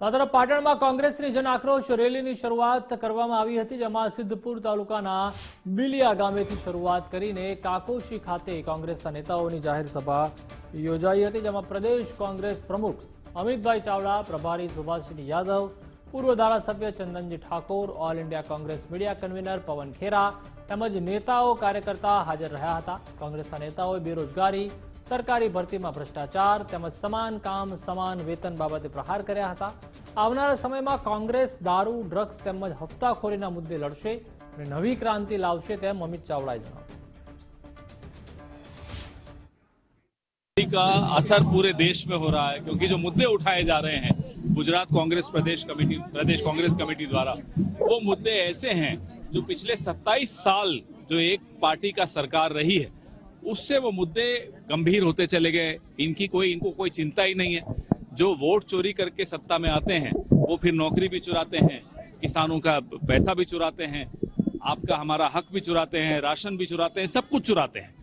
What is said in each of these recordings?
તરફ પાટણમાં કોંગ્રેસની જન આક્રોશ રેલીની શરૂઆત કરવામાં આવી હતી, જેમાં સિદ્ધપુર તાલુકાના બિલિયા ગામેથી શરૂઆત કરીને કાકોશી ખાતે કોંગ્રેસના નેતાઓની જાહેર સભા યોજાઈ હતી, જેમાં પ્રદેશ કોંગ્રેસ પ્રમુખ અમિતભાઈ ચાવડા, પ્રભારી સુભાષસિંહ યાદવ, પૂર્વ ધારાસભ્ય Chandanji Thakor, all India Congress media convener Pawan Khera તેમજ નેતાઓ કાર્યકર્તા હાજર રહ્યા હતા. કોંગ્રેસના નેતાઓએ બેરોજગારી સરકારી ભરતીમાં ભ્રષ્ટાચાર તેમજ સમાન કામ સમાન વેતન બાબતે પ્રહાર કર્યા હતા આવનારા સમયમાં કોંગ્રેસ દારૂ ડ્રગ્સ તેમજ હપ્તાખોરીના મુદ્દે લડશે અને નવી ક્રાંતિ લાવશે તેમ અમિત ચાવડાએ જણાવ્યું का असर पूरे देश में हो रहा है क्योंकि जो मुद्दे उठाए जा रहे हैं गुजरात कांग्रेस प्रदेश कमेटी प्रदेश कांग्रेस कमेटी द्वारा वो मुद्दे ऐसे हैं जो पिछले 27 साल जो एक पार्टी का सरकार रही है उससे वो मुद्दे गंभीर होते चले गए। इनकी कोई, इनको कोई चिंता ही नहीं है। जो वोट चोरी करके सत्ता में आते हैं, वो फिर नौकरी भी चुराते हैं, किसानों का पैसा भी चुराते हैं, आपका हमारा हक भी चुराते हैं, राशन भी चुराते हैं, सब कुछ चुराते हैं।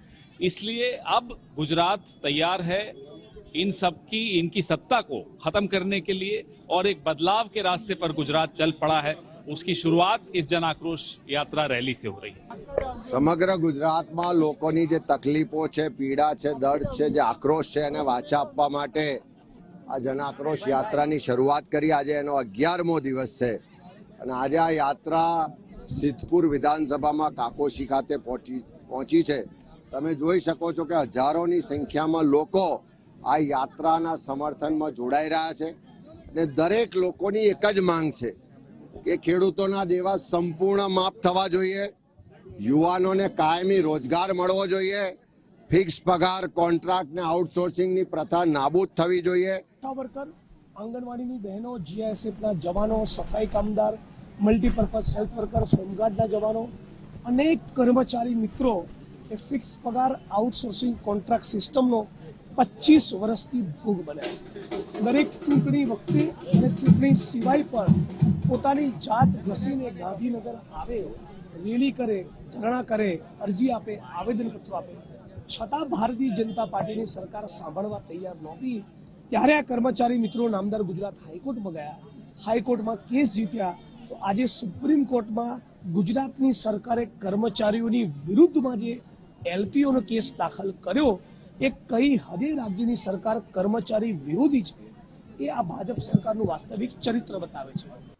इसलिए अब गुजरात तैयार है इन सब की, इनकी सत्ता को खत्म करने के लिए और एक बदलाव के रास्ते पर गुजरात चल पड़ा है। उसकी शुरुआत इस जन आक्रोश यात्रा रैली से हो रही है સમગ્ર ગુજરાતમાં લોકોની જે તકલીફો છે પીડા છે દર્દ છે જે આક્રોશ છે એને વાચા આપવા માટે આ જન આક્રોશ યાત્રાની શરૂઆત કરી આજે એનો અગિયારમો દિવસ છે અને આજે આ યાત્રા સિદ્ધપુર વિધાનસભામાં કાકોશી ખાતે પહોંચી પહોંચી છે તમે જોઈ શકો છો કે હજારોની સંખ્યામાં લોકો આ યાત્રાના સમર્થનમાં જોડાઈ રહ્યા છે અને દરેક લોકોની એક જ માંગ છે કે ખેડૂતોના દેવા સંપૂર્ણ માફ થવા જોઈએ, યુવાનોને કાયમી રોજગાર મળવો જોઈએ, ફિક્સ પગાર, કોન્ટ્રાક્ટ ને આઉટસોર્સિંગની પ્રથા નાબૂદ થવી જોઈએ. વર્કર આંગણવાડીની બહેનો, જીઆઈએસએફના જવાનો, સફાઈ કામદાર મલ્ટીપર્પઝ હેલ્થ વર્કર્સ હોમગાર્ડના જવાનો, અનેક કર્મચારી મિત્રો એ ફિક્સ પગાર આઉટસોર્સિંગ કોન્ટ્રાક્ટ સિસ્ટમનો પચીસ વર્ષથી ભોગ બન્યા દરેક ચૂંટણી વખતે અને ચૂંટણી સિવાય પણ પોતાની જાત ઘસીને ગાંધીનગર આવે, રેલી કરે, ધરણા કરે, અરજી આપે, આવેદનપત્રો આપે. છતાં ભારતીય જનતા પાર્ટીની સરકાર સાંભળવા તૈયાર નહોતી. ત્યારે આ કર્મચારી મિત્રો નામદાર ગુજરાત હાઈકોર્ટમાં ગયા. હાઈકોર્ટમાં કેસ જીત્યા. તો આજે સુપ્રીમ કોર્ટમાં ગુજરાતની સરકારે કર્મચારીઓની વિરુદ્ધમાં જે એલપીઓનો કેસ દાખલ કર્યો, એ કઈ હદે રાજ્યની સરકાર કર્મચારી વિરોધી છે? એ આ ભાજપ સરકારનું વાસ્તવિક ચરિત્ર બતાવે છે.